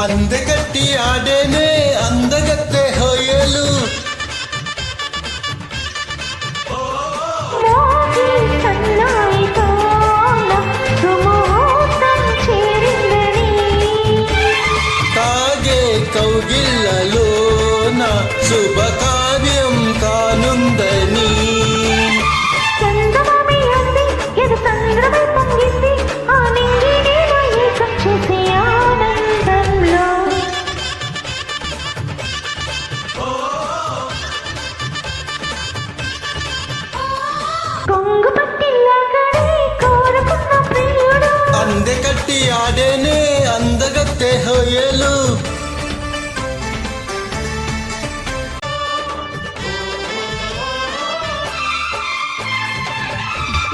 అందగట్టి ఆడేనే అందగత్తే హోయలు ಸೊಂದೆ ಕಟ್ಟಿ ಆಡೇನೆ ಅಂದಗತ್ತೆ ಹೊಯ್ಯಲು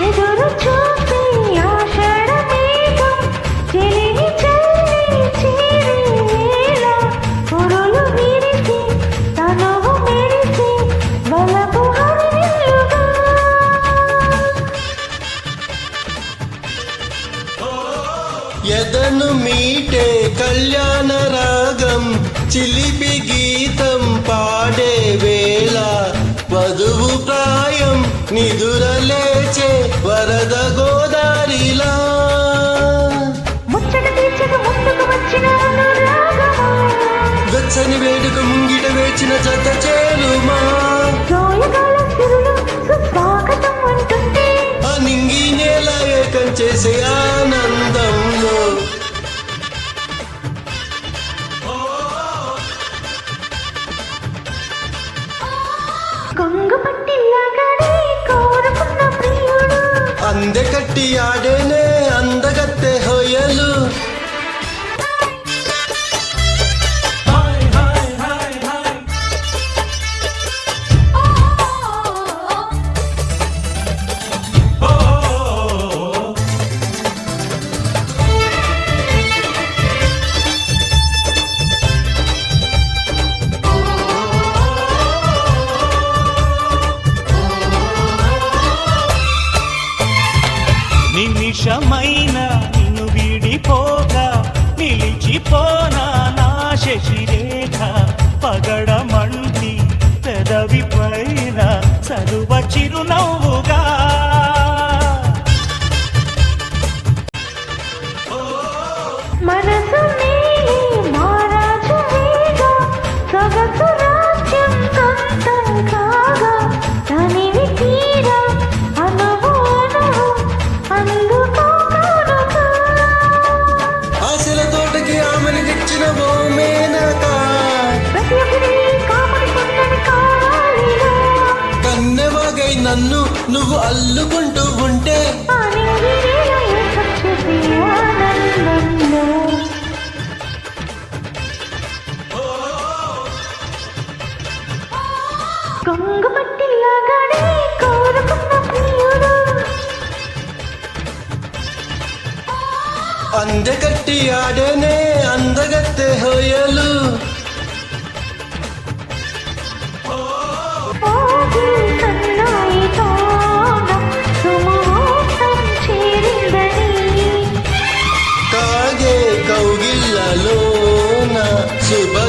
ಎದುರು ಚೋ ఎదను మీటే కళ్యాణ రాగం. చిలిపి గీతం పాడే వేళ. వధువు ప్రాయం నిదురలేచే వరద గోదారిలా. వచ్చిన వేడుక ముంగిట వేచిన జత ఆ నింగి నేల ఏకం చేసే కొంగు పట్టిల్లాగడే కోరుకున్న నిమిషమైన నిన్ను విడిపోగా నిలిచిపోనా నా శశిరేఖ పగడమ నన్ను నువ్వు అల్లుకుంటూ ఉంటే. కొంగు పట్టిలాగానే కోరుకున్న అందగట్టి హోయలు. Super